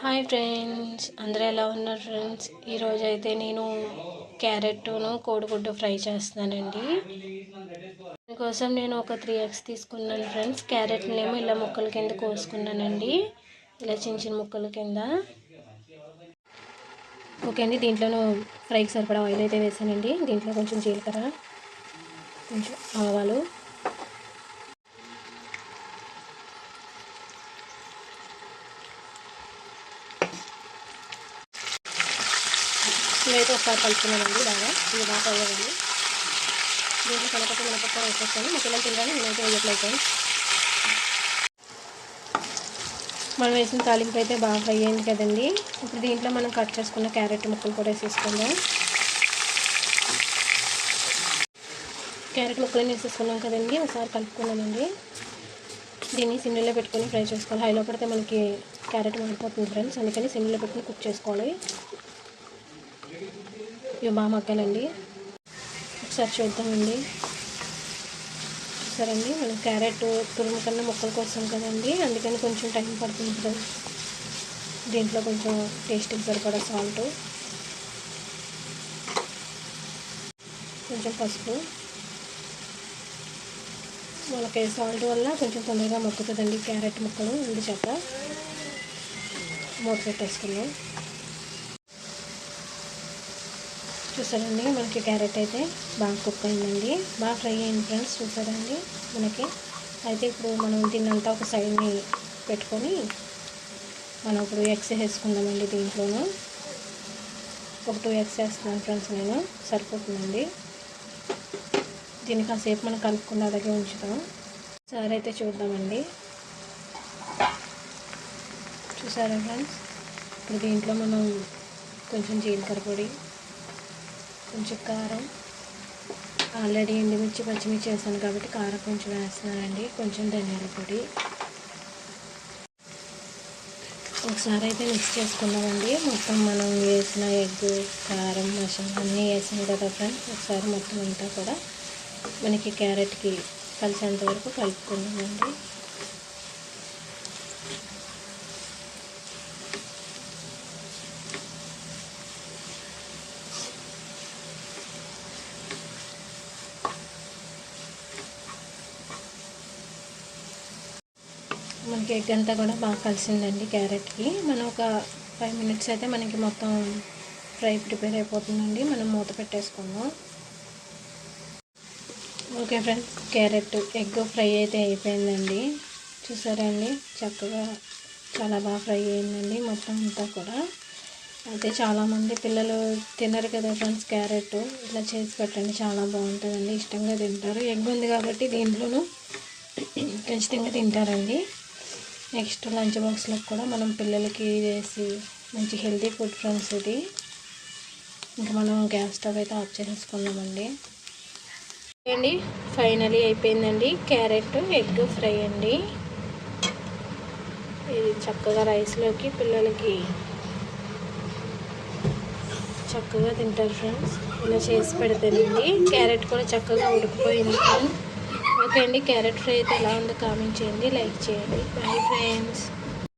Hi friends అందరూ ఎలా ఉన్నారు ఫ్రెండ్స్? ఈరోజు అయితే నేను క్యారెట్ను కోడిగుడ్డు ఫ్రై చేస్తున్నానండి. దీనికోసం నేను ఒక త్రీ ఎగ్స్ తీసుకున్నాను ఫ్రెండ్స్. క్యారెట్నేమో ఇలా ముక్కల కింద కోసుకున్నానండి. ఇలా చిన్న చిన్న ముక్కల కింద. ఓకే అండి దీంట్లోనూ ఫ్రైకి సరిపడా ఆయిల్ అయితే వేసానండి. దీంట్లో కొంచెం జీలకర్ర కొంచెం ఆవాలు ఇవైతే ఒకసారి కలుపుకున్నానండి బాగా. ఇది బాగా అవ్వాలండి దీంట్లో కలపక మినపక్క వేసేస్తాను. మా పిల్లలు తినగానే నేనైతే వేయట్లేదు. మనం వేసిన తాలింపు అయితే బాగా ఫ్రై అయింది కదండి. ఇప్పుడు దీంట్లో మనం కట్ చేసుకున్న క్యారెట్ ముక్కలు కూడా వేసేసుకుందాం. క్యారెట్ ముక్కలు వేసేసుకున్నాం కదండి. ఒకసారి కలుపుకున్నానండి. దీన్ని సిమ్లో పెట్టుకొని ఫ్రై చేసుకోవాలి. హైలో పడితే మనకి క్యారెట్ మాడిపోతుంది ఫ్రెండ్స్. అందుకని సిమ్లో పెట్టుకుని కుక్ చేసుకోవాలి. ఇవి బాగా మగ్గాలండి ఒకసారి చూద్దామండి. చూసారండి మనం క్యారెట్ తురుము కన్నా ముక్కలు కోసం కదండి. అందుకని కొంచెం టైం పడుతుంది కదా దీంట్లో కొంచెం టేస్ట్కి సరిపడా సాల్ట్. కొంచెం పసుపు. మనకి సాల్ట్ వల్ల కొంచెం తొందరగా మొక్కుతుందండి క్యారెట్ ముక్కలు అందుచేత మూత పెట్టేసుకున్నాం చూసారండి మనకి క్యారెట్ అయితే బాగా కుక్ అయిందండి. బాగా ఫ్రై అయింది ఫ్రెండ్స్ చూసారండి మనకి. అయితే ఇప్పుడు మనం దీన్నంతా ఒక సైడ్ని పెట్టుకొని మనం ఇప్పుడు ఎగ్స్ వేసుకుందామండి దీంట్లోనూ. ఒక టూ ఎగ్స్ వేస్తున్నాను ఫ్రెండ్స్ నేను సరిపోతుందండి. దీన్ని కాసేపు మనం కలుపుకున్న అలాగే ఉంచుతాం. సార్ అయితే చూద్దామండి. చూసారా ఫ్రెండ్స్? ఇప్పుడు దీంట్లో మనం కొంచెం జీలకర్ర పొడి కొంచెం కారం. ఆల్రెడీ ఎండుమిర్చి పచ్చిమిర్చి వేసాను కాబట్టి కారం కొంచెం వేస్తున్నానండి. కొంచెం ధనియాల పొడి. ఒకసారి అయితే మిక్స్ చేసుకున్నామండి మొత్తం మనం వేసిన ఎగ్ కారం మసాలా అన్నీ వేసాం కదా ఫ్రెండ్స్. ఒకసారి మొత్తం అంతా కూడా మనకి క్యారెట్కి కలిసేంత వరకు కలుపుకున్నామండి మనకి ఎగ్ అంతా కూడా బాగా కలిసిందండి క్యారెట్కి. మనం ఒక ఫైవ్ మినిట్స్ అయితే మనకి మొత్తం ఫ్రై ప్రిపేర్ అయిపోతుందండి. మనం మూత పెట్టేసుకుందాం. Okay friends carrot egg fry అయితే అయిపోయిందండి. చూసారా అండి? చక్కగా చాలా బాగా ఫ్రై అయిందండి మొత్తం అంతా కూడా. అయితే చాలామంది పిల్లలు తినరు కదా ఫ్రెండ్స్ క్యారెట్. ఇట్లా చేసి పెట్టండి చాలా బాగుంటుందండి. ఇష్టంగా తింటారు. ఎగ్ ఉంది కాబట్టి దీంట్లోనూ ఖచ్చితంగా తింటారండి. నెక్స్ట్ లంచ్ బాక్స్లో కూడా మనం పిల్లలకి వేసి మంచి హెల్తీ ఫుడ్ ఫ్రెండ్స్ ఇది. ఇంకా మనం గ్యాస్ స్టవ్ అయితే ఆఫ్ చేసేసుకున్నామండి అండి ఫైనలీ అయిపోయిందండి. క్యారెట్ ఎగ్ ఫ్రై అండి. ఇది చక్కగా రైస్లోకి పిల్లలకి చక్కగా తింటారు ఫ్రెండ్స్. ఇలా చేసి పెడతానండి. క్యారెట్ కూడా చక్కగా ఉడికిపోయింది. ఓకే అండి క్యారెట్ ఫ్రై అయితే ఎలా ఉందో కామెంట్ చేయండి లైక్ చేయండి. Bye friends